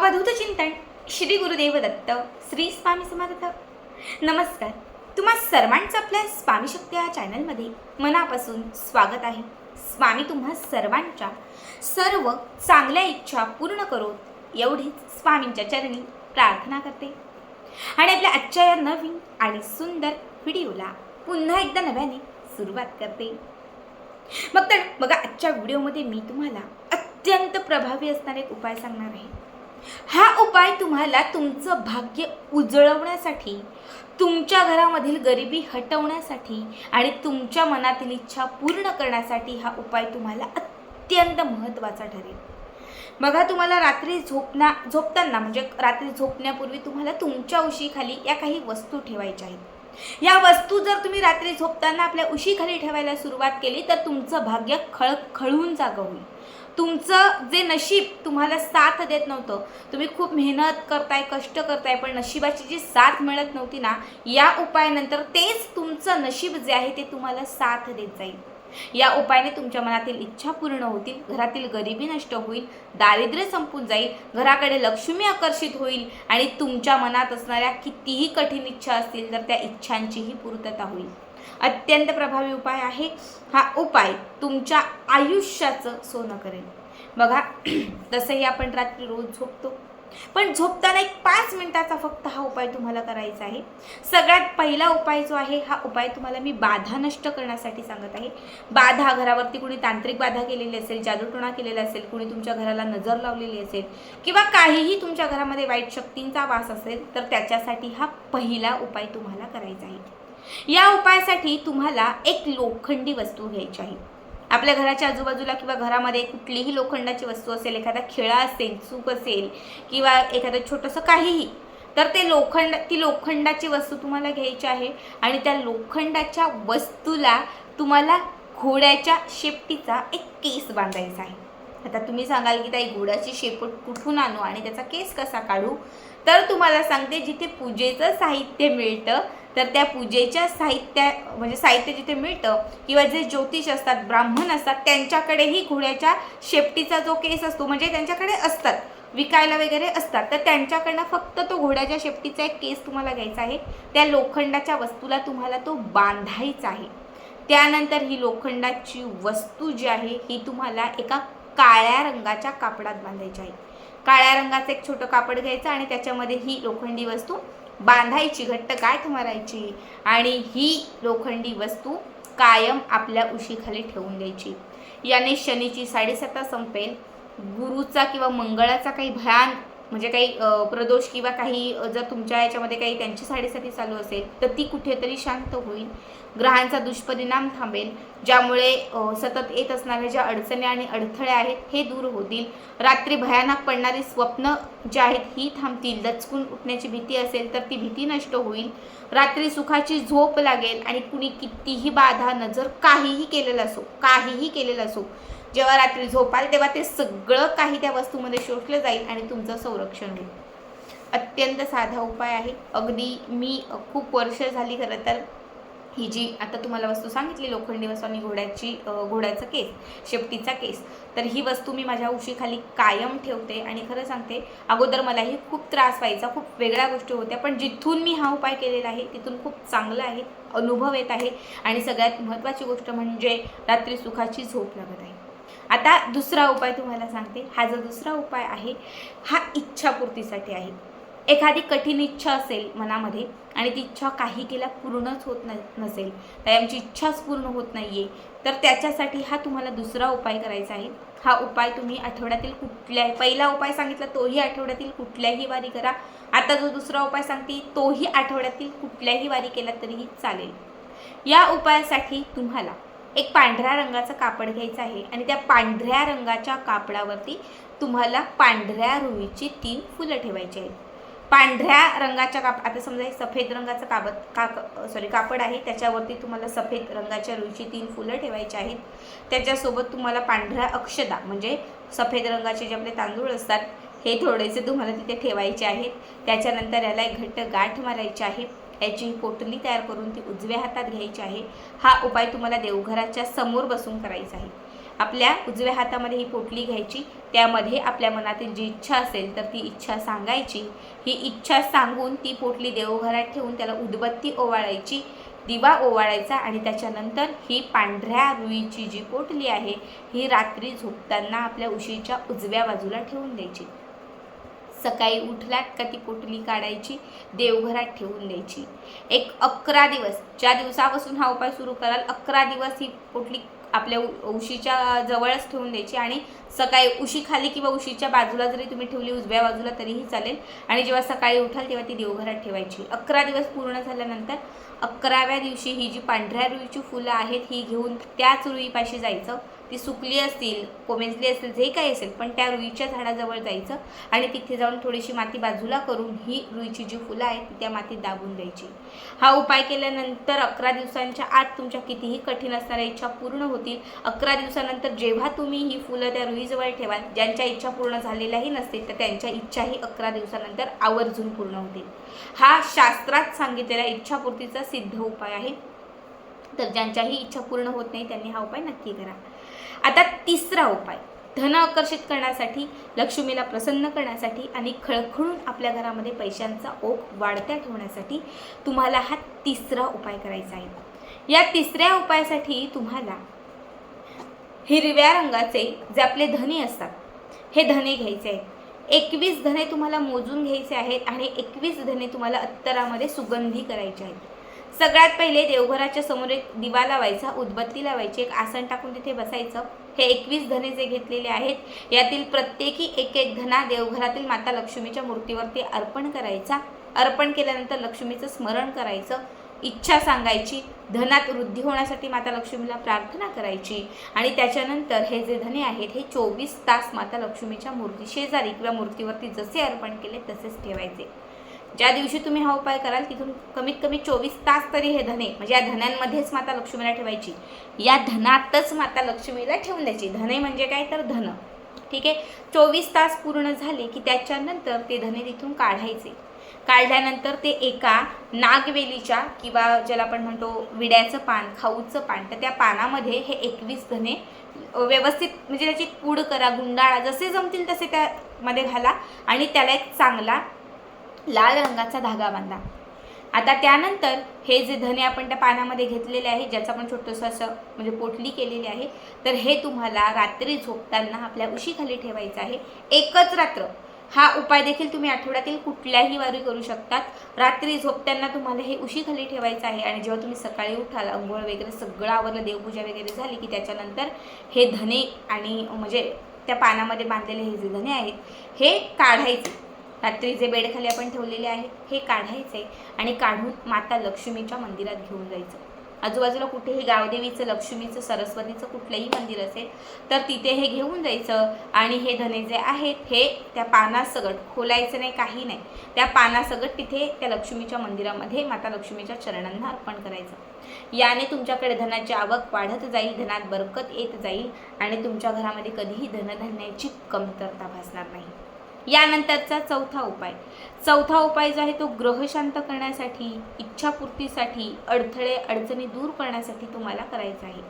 अवधूत चिंतन श्री गुरुदेव दत्त श्री स्वामी समर्थ. नमस्कार. तुम्हा सर्वांचं आपल्या स्वामी शक्ती या चॅनलमध्ये मनापासून स्वागत आहे. स्वामी तुम्हा सर्वांच्या सर्व चांगल्या इच्छा पूर्ण करो एवढीच स्वामींच्या चरणी प्रार्थना करते. आणि आपल्या आजच्या या नवीन आणि सुंदर व्हिडिओला पुन्हा एकदा नव्याने सुरुवात करते. मग तर बघा आजच्या व्हिडिओमध्ये मी तुम्हाला अत्यंत प्रभावी असणारे एक उपाय सांगणार आहे. हा उपाय तुम्हाला तुमचं भाग्य उजळवण्यासाठी तुमच्या घरामधील गरिबी हटवण्यासाठी आणि तुमच्या मनातील इच्छा पूर्ण करण्यासाठी हा उपाय तुम्हाला अत्यंत महत्त्वाचा ठरेल. बघा तुम्हाला रात्री झोपना झोपताना म्हणजे रात्री झोपण्यापूर्वी तुम्हाला तुमच्या उशीखाली या काही वस्तू ठेवायच्या आहेत. या वस्तू जर तुम्ही रात्री झोपताना आपल्या उशीखाली ठेवायला सुरुवात केली तर तुमचं भाग्य खळ खळून जागं होईल. तुमचं जे नशीब तुम्हाला साथ देत नव्हतं. तुम्ही खूप मेहनत करताय कष्ट करताय पण नशिबाची जी साथ मिळत नव्हती ना या उपायानंतर तेच तुमचं नशीब जे आहे ते तुम्हाला साथ देत जाईल. या उपायाने तुमच्या मनातील इच्छा पूर्ण होतील घरातील गरिबी नष्ट होईल दारिद्र्य संपून जाईल घराकडे लक्ष्मी आकर्षित होईल आणि तुमच्या मनात असणाऱ्या कितीही कठीण इच्छा असतील तर त्या इच्छांचीही पूर्तता होईल. अत्यंत प्रभावी उपाय आहे. हा उपाय तुमच्या आयुष्याचं सोनं करेल. बघा तसंही आपण रात्री रोज झोपतो. पण झोपताना एक पाच मिनिटाचा फक्त हा उपाय तुम्हाला करायचा आहे. सगळ्यात पहिला उपाय जो आहे हा उपाय तुम्हाला मी बाधा नष्ट करण्यासाठी सांगत आहे. बाधा घरावरती कुणी तांत्रिक बाधा केलेली असेल जादूटोणा केलेला असेल कुणी तुमच्या घराला नजर लावलेली असेल किंवा काहीही तुमच्या घरामध्ये वाईट शक्तींचा वास असेल तर त्याच्यासाठी हा पहिला उपाय तुम्हाला करायचा आहे. या उपायासाठी तुम्हाला एक लोखंडी वस्तू घ्यायची आहे. आपल्या घराच्या आजूबाजूला किंवा घरामध्ये कुठलीही लोखंडाची वस्तू असेल एखादा खिळा असेल चूक असेल किंवा एखादं छोटंसं काहीही तर ते लोखंड ती लोखंडाची वस्तू तुम्हाला घ्यायची आहे आणि त्या लोखंडाच्या वस्तूला तुम्हाला घोड्याच्या शेपटीचा एक केस बांधायचा आहे. आता तुम्ही सांगाल की ताई घोड्याची शेपूट कुठून आणू आणि त्याचा केस कसा काढू? तर तुम्हाला सांगते जिथे पूजेचं साहित्य मिळतं तर त्या पूजेच्या साहित्या म्हणजे साहित्य जिथे मिळतं किंवा जे ज्योतिष असतात ब्राह्मण असतात त्यांच्याकडेही घोड्याच्या शेपटीचा जो केस असतो म्हणजे त्यांच्याकडे असतात विकायला वगैरे असतात तर त्यांच्याकडनं फक्त तो घोड्याच्या शेपटीचा एक केस तुम्हाला घ्यायचा आहे. त्या लोखंडाच्या वस्तूला तुम्हाला तो बांधायचा आहे. त्यानंतर ही लोखंडाची वस्तू जी आहे ही तुम्हाला एका काळ्या रंगाच्या कापडात बांधायची आहे. काळ्या रंगाचं एक छोटं कापड घ्यायचं आणि त्याच्यामध्ये ही लोखंडी वस्तू बांधायची घट्ट गाठ मारायची आणि ही लोखंडी वस्तू कायम आपल्या उशीखाली ठेवून द्यायची. याने शनीची साडेसत्ता संपेल. गुरुचा किंवा मंगळाचा काही भयान म्हणजे काही प्रदोष किंवा काही जर तुमच्या याच्यामध्ये काही त्यांची साडेसाती चालू असेल तर ती कुठेतरी शांत होईल. ग्रहांचा दुष्परिणाम थांबेल ज्यामुळे सतत येत असणाऱ्या ज्या अडचणी आणि अडथळे आहेत हे दूर होतील. रात्री भयानक पडणारी स्वप्न जी आहेत ही थांबतील. दचकून उठण्याची भीती असेल तर ती भीती नष्ट होईल. रात्री सुखाची झोप लागेल आणि कुणी कितीही बाधा नजर काहीही केलेलं असो काहीही केलेलं असो जेव्हा रात्री झोपाल तेव्हा ते सगळं काही त्या वस्तूमध्ये शोषलं जाईल आणि तुमचं संरक्षण होईल. अत्यंत साधा उपाय आहे. अगदी मी खूप वर्ष झाली खरं तर ही जी आता तुम्हाला वस्तू सांगितली लोखंडी वस्तू आणि घोड्याची घोड्याचा केस शेपटीचा केस तर ही वस्तू मी माझ्या उशीखाली कायम ठेवते आणि खरं सांगते अगोदर मलाही खूप त्रास व्हायचा खूप वेगळ्या गोष्टी होत्या पण जिथून मी हा उपाय केलेला आहे तिथून खूप चांगला आहे अनुभव येत आहे आणि सगळ्यात महत्त्वाची गोष्ट म्हणजे रात्री सुखाची झोप लागत आहे. आता दुसरा उपाय तुम्हाला सांगते हा जो दुसरा उपाय आहे हा इच्छापूर्तीसाठी आहे. एखादी कठीण इच्छा असेल मनामध्ये आणि ती इच्छा काही केल्या पूर्णच होत न नसेल तर आमची इच्छाच पूर्ण होत नाही आहे तर त्याच्यासाठी हा तुम्हाला दुसरा उपाय करायचा आहे. हा उपाय तुम्ही आठवड्यातील कुठल्याही पहिला उपाय सांगितला तोही आठवड्यातील कुठल्याही वारी करा. आता जो दुसरा उपाय सांगते तोही आठवड्यातील कुठल्याही वारी केला तरीही चालेल. या उपायासाठी तुम्हाला एक पांढऱ्या रंगाचं कापड घ्यायचं आहे आणि त्या पांढऱ्या रंगाच्या कापडावरती तुम्हाला पांढऱ्या रुईची तीन फुलं ठेवायची आहेत. पांढऱ्या रंगाच्या काप आता समजा हे सफेद रंगाचं काबत काक सॉरी कापड आहे त्याच्यावरती तुम्हाला सफेद रंगाच्या रुईची तीन फुलं ठेवायची आहेत. त्याच्यासोबत तुम्हाला पांढऱ्या अक्षदा म्हणजे सफेद रंगाचे जे आपले तांदूळ असतात हे थोडेसे तुम्हाला तिथे ठेवायचे आहेत. त्याच्यानंतर याला एक घट्ट गाठ मारायची आहे. याची पोटली तयार करून ती उजव्या हातात घ्यायची आहे. हा उपाय तुम्हाला देवघराच्या समोर बसून करायचा आहे. आपल्या उजव्या हातामध्ये ही पोटली घ्यायची. त्यामध्ये आपल्या मनातील जी इच्छा असेल तर ती इच्छा सांगायची. ही इच्छा सांगून ती पोटली देवघरात ठेवून त्याला उदबत्ती ओवाळायची. दिवा ओवाळायचा आणि त्याच्यानंतर ही पांढऱ्या रुईची जी पोटली आहे ही रात्री झोपताना आपल्या उशीच्या उजव्या बाजूला ठेवून द्यायची. सकाळी उठलात का ती पोटली काढायची देवघरात ठेवून द्यायची. एक अकरा दिवस ज्या दिवसापासून हा उपाय सुरू कराल अकरा दिवस ही पोटली आपल्या उ- उशीच्या जवळच ठेवून द्यायची आणि सकाळी उशी खाली किंवा उशीच्या बाजूला जरी तुम्ही ठेवली उजव्या बाजूला तरीही चालेल. आणि जेव्हा सकाळी उठाल तेव्हा ती देवघरात ठेवायची. अकरा दिवस पूर्ण झाल्यानंतर अकराव्या दिवशी ही जी पांढऱ्या रुईची फुलं आहेत ही घेऊन त्याच रुईपाशी जायचं. ती सुकली असतील कोमेजली असतील जे काही असेल पण त्या रुईच्या झाडाजवळ जायचं आणि तिथे जाऊन थोडीशी माती बाजूला करून ही रुईची जी फुलं आहेत ती त्या मातीत दाबून द्यायची. हा उपाय केल्यानंतर अकरा दिवसांच्या आत तुमच्या कितीही कठीण असणाऱ्या इच्छा पूर्ण होतील. अकरा दिवसानंतर जेव्हा तुम्ही ही फुलं त्या रुई रुईजवळ ठेवाल ज्यांच्या इच्छा पूर्ण झालेल्याही नसतील तर त्यांच्या इच्छाही अकरा दिवसानंतर आवर्जून पूर्ण होतील. हा शास्त्रात सांगितलेला इच्छापूर्तीचा सिद्ध उपाय आहे. तर ज्यांच्याही इच्छा पूर्ण होत नाही त्यांनी हा उपाय नक्की करा. आता तिसरा उपाय धन आकर्षित करण्यासाठी लक्ष्मीला प्रसन्न करण्यासाठी आणि खळखळून आपल्या घरामध्ये पैशांचा ओघ वाढत्या ठेवण्यासाठी तुम्हाला हा तिसरा उपाय करायचा आहे. या तिसऱ्या उपायासाठी तुम्हाला हिरव्या रंगाचे जे आपले धने असतात हे धने घ्यायचे आहेत. एकवीस धने तुम्हाला मोजून घ्यायचे आहेत आणि एकवीस धने तुम्हाला अत्तरामध्ये सुगंधी करायचे आहेत. सगळ्यात पहिले देवघराच्या समोर एक दिवा लावायचा उदबत्ती लावायची एक आसन टाकून तिथे बसायचं. हे एकवीस धने जे घेतलेले आहेत यातील प्रत्येकी एक एक धना देवघरातील माता लक्ष्मीच्या मूर्तीवरती अर्पण करायचा. अर्पण केल्यानंतर लक्ष्मीचं स्मरण करायचं. इच्छा सांगायची धनात वृद्धी होण्यासाठी माता लक्ष्मीला प्रार्थना करायची आणि त्याच्यानंतर हे जे धने आहेत हे चोवीस तास माता लक्ष्मीच्या मूर्ती शेजारी किंवा मूर्तीवरती जसे अर्पण केले तसेच ठेवायचे. ज्या दिवशी तुम्ही हा उपाय कराल तिथून कमीत कमी चोवीस तास तरी हे धने म्हणजे या धन्यांमध्येच माता लक्ष्मीला ठेवायची. या धनातच माता लक्ष्मीला ठेवून द्यायची. धने म्हणजे काय? तर धन. ठीक आहे? चोवीस तास पूर्ण झाले की त्याच्यानंतर ते धने तिथून काढायचे. काढल्यानंतर ते एका नागवेलीच्या किंवा ज्याला आपण म्हणतो विड्याचं पान खाऊचं पान तर त्या पानामध्ये हे एकवीस धने व्यवस्थित म्हणजे त्याची पूड करा गुंडाळा जसे जमतील तसे त्यामध्ये घाला आणि त्याला एक चांगला लाल रंगाचा धागा बांधा. आता त्यानंतर हे जे धने आपण त्या पानामध्ये घेतलेले आहे ज्याचं आपण छोटंसं असं म्हणजे पोटली केलेली आहे तर हे तुम्हाला रात्री झोपताना आपल्या उशीखाली ठेवायचं आहे. एकच रात्र. हा उपाय देखील तुम्ही आठवड्यातील कुठल्याही वारी करू शकतात. रात्री झोपताना तुम्हाला हे उशीखाली ठेवायचं आहे आणि जेव्हा तुम्ही सकाळी उठाल अंघोळ वगैरे सगळं आवरलं देवपूजा वगैरे झाली की त्याच्यानंतर हे धने आणि म्हणजे त्या पानामध्ये बांधलेले हे जे धने आहेत हे काढायचे. रात्री जे बेडखाली आपण ठेवलेले आहेत हे काढायचे आणि काढून माता लक्ष्मीच्या मंदिरात घेऊन जायचं. आजूबाजूला कुठेही गावदेवीचं लक्ष्मीचं सरस्वतीचं कुठलंही मंदिर असेल तर तिथे हे घेऊन जायचं. आणि हे धने जे आहेत हे त्या पानासगट खोलायचं नाही काही नाही. त्या पानासगट तिथे त्या लक्ष्मीच्या मंदिरामध्ये माता लक्ष्मीच्या चरणांना अर्पण करायचं. याने तुमच्याकडे धनाची आवक वाढत जाईल धनात बरकत येत जाईल आणि तुमच्या घरामध्ये कधीही धनधान्याची कमतरता भासणार नाही. यानंतरचा चौथा उपाय. चौथा उपाय जो आहे तो ग्रह शांत करण्यासाठी इच्छापूर्तीसाठी अडथळे अडचणी दूर करण्यासाठी तुम्हाला करायचा आहे.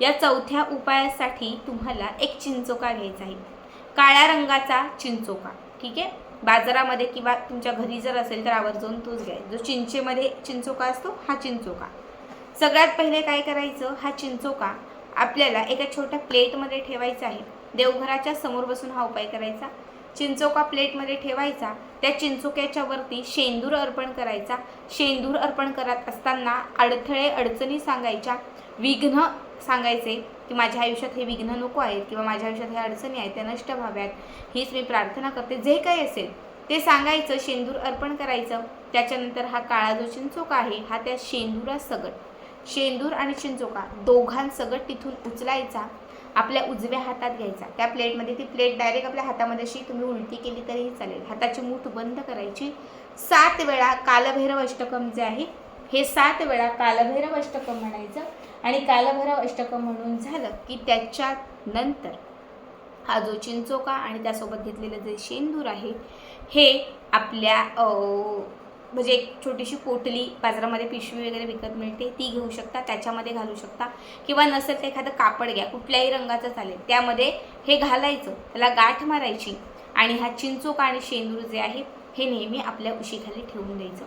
या चौथ्या उपायासाठी तुम्हाला एक चिंचोका घ्यायचा आहे. काळ्या रंगाचा चिंचोका ठीक आहे? बाजारामध्ये किंवा तुमच्या घरी जर असेल तर आवर्जून तोच घ्या. जो चिंचेमध्ये चिंचोका असतो हा चिंचोका. सगळ्यात पहिले काय करायचं? हा चिंचोका आपल्याला एका छोट्या प्लेटमध्ये ठेवायचा आहे. देवघराच्या समोर बसून हा उपाय करायचा. चिंचोका प्लेटमध्ये ठेवायचा. त्या चिंचोक्याच्या वरती शेंदूर अर्पण करायचा. शेंदूर अर्पण करत असताना अडथळे अडचणी सांगायच्या. विघ्न सांगायचे की माझ्या आयुष्यात हे विघ्न नको आहेत किंवा माझ्या आयुष्यात ह्या अडचणी आहेत त्या नष्ट व्हाव्यात. हीच मी प्रार्थना करते. जे काही असेल ते सांगायचं शेंदूर अर्पण करायचं. त्याच्यानंतर हा काळा जो चिंचोका आहे हा त्या शेंदुरा सगट शेंदूर आणि चिंचोका दोघांसगट तिथून उचलायचा. आपल्या उजव्या हातात घ्यायचा. त्या प्लेटमध्ये ती प्लेट डायरेक्ट आपल्या हातामध्ये अशी तुम्ही उलटी केली तरीही चालेल. हाताची मूठ बंद करायची. सात वेळा कालभैरव अष्टकम जे आहे हे सात वेळा कालभैरव अष्टकम म्हणायचं. आणि कालभैरव अष्टकम म्हणून झालं की त्याच्या नंतर हा जो चिंचोका आणि त्यासोबत घेतलेलं जे शेंदूर आहे हे आपल्या म्हणजे एक छोटीशी पोटली बाजारामध्ये पिशवी वगैरे विकत मिळते ती घेऊ शकता त्याच्यामध्ये घालू शकता. किंवा नसेल तर एखादं कापड घ्या कुठल्याही रंगाचं चालेल. त्यामध्ये हे घालायचं त्याला गाठ मारायची आणि हा चिंचोक आणि शेंदूर जे आहे हे नेहमी आपल्या उशीखाली ठेवून द्यायचं.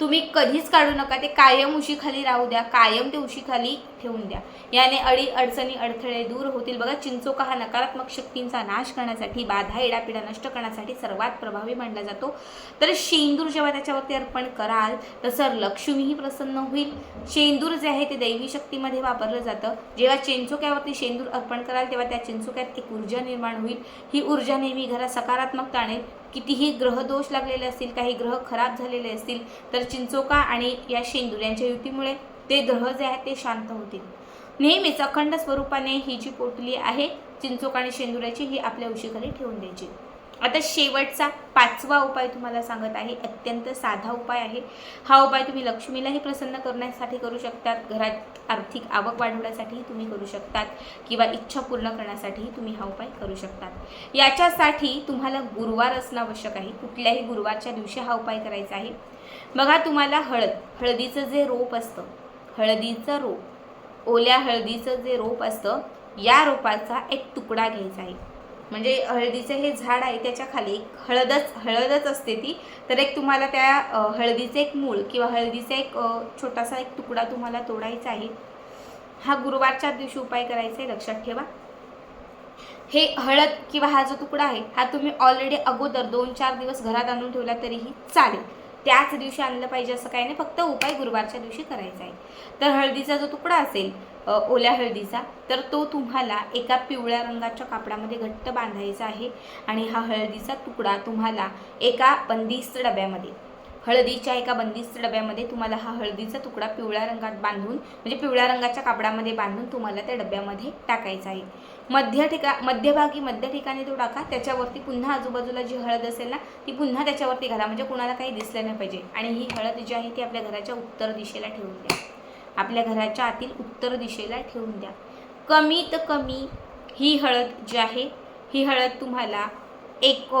तुम्ही कधीच काढू नका ते कायम उशीखाली राहू द्या कायम ते उशीखाली ठेवून द्या. याने अडी अडचणी अडथळे दूर होतील. बघा चिंचोका हा नकारात्मक शक्तींचा नाश करण्यासाठी बाधा इडापिडा नष्ट करण्यासाठी सर्वात प्रभावी मानला जातो. तर शेंदूर जेव्हा त्याच्यावरती अर्पण कराल तसं लक्ष्मीही प्रसन्न होईल. शेंदूर जे आहे ते दैवी शक्तीमध्ये वापरलं जातं. जेव्हा चिंचोक्यावरती शेंदूर अर्पण कराल तेव्हा त्या चिंचोक्यात एक ऊर्जा निर्माण होईल. ही ऊर्जा नेहमी घरात सकारात्मकता आणेल कितीही ग्रहदोष लागलेले असतील काही ग्रह खराब झालेले असतील तर चिंचोका आणि या शेंदूर यांच्या युतीमुळे ते ग्रह जे आहेत ते शांत होतील. नेहमीच अखंड स्वरूपाने ही जी पोटली आहे चिंचोक आणि शेंदुराची ही आपल्या उशीखाली ठेवून द्यायची. आता शेवटचा पाचवा उपाय तुम्हाला सांगत आहे अत्यंत साधा उपाय आहे. हा उपाय तुम्ही लक्ष्मीलाही प्रसन्न करण्यासाठी करू शकतात घरात आर्थिक आवक वाढवण्यासाठीही तुम्ही करू शकतात किंवा इच्छा पूर्ण करण्यासाठीही तुम्ही हा उपाय करू शकतात. याच्यासाठी तुम्हाला गुरुवार असणं आवश्यक आहे कुठल्याही गुरुवारच्या दिवशी हा उपाय करायचा आहे. बघा तुम्हाला हळद हळदीचं जे रोप असतं हळदीचं रोप. ओल्या हळदीचं जे रोप असतं या रोपाचा एक तुकडा घ्यायचा आहे. म्हणजे हळदीचं हे झाड आहे त्याच्याखाली एक हळदच हळदच असते ती. तर एक तुम्हाला त्या हळदीचं एक मूळ किंवा हळदीचा एक छोटासा एक तुकडा तुम्हाला तोडायचा आहे. हा गुरुवारच्या दिवशी उपाय करायचा आहे लक्षात ठेवा. हे हळद किंवा हा जो तुकडा आहे हा तुम्ही ऑलरेडी अगोदर दोन चार दिवस घरात आणून ठेवला तरीही चालेल. त्याच दिवशी आणलं पाहिजे असं काही नाही फक्त उपाय गुरुवारच्या दिवशी करायचा आहे. तर हळदीचा जो तुकडा असेल ओल्या हळदीचा तर तो तुम्हाला एका पिवळ्या रंगाच्या कापडामध्ये घट्ट बांधायचा आहे आणि हा हळदीचा तुकडा तुम्हाला एका बंदिस्त डब्यामध्ये हळदीच्या एका बंदिस्त डब्यामध्ये तुम्हाला हा हळदीचा तुकडा पिवळ्या रंगात बांधून म्हणजे पिवळ्या रंगाच्या कापडामध्ये बांधून तुम्हाला त्या डब्यामध्ये टाकायचा आहे. मध्य ठिका मध्यभागी मध्य ठिकाणी तो टाका त्याच्यावरती पुन्हा आजूबाजूला जी हळद असेल ना ती पुन्हा त्याच्यावरती घाला. म्हणजे कुणाला काही दिसलं नाही पाहिजे. आणि ही हळद जी आहे ती आपल्या घराच्या उत्तर दिशेला ठेवून द्या. आपल्या घराच्या आतील उत्तर दिशेला ठेवून द्या. कमीत कमी ही हळद जी आहे ही हळद तुम्हाला एक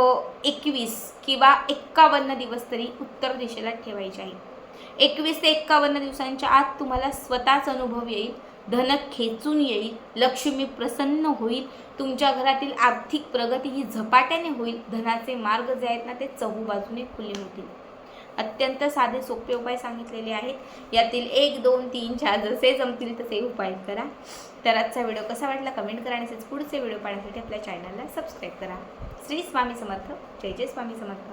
एकवीस किंवा एक्कावन्न दिवस तरी उत्तर दिशेला ठेवायची आहे. एकवीस ते एक्कावन्न दिवसांच्या आत तुम्हाला स्वतःच अनुभव येईल धन खेचून येईल लक्ष्मी प्रसन्न होईल तुमच्या घरातील आर्थिक प्रगती ही झपाट्याने होईल धनाचे मार्ग जे आहेत ना ते चहू बाजूने खुले होतील. अत्यंत साधे सोपे उपाय सांगितलेले आहेत. यातील एक दोन तीन चार जसे जमतील तसे उपाय करा. तर आजचा व्हिडिओ कसा वाटला कमेंट करा आणि तसेच पुढचे व्हिडिओ पाहण्यासाठी आपल्या चॅनलला सबस्क्राईब करा. श्री स्वामी समर्थ. जय जय स्वामी समर्थ.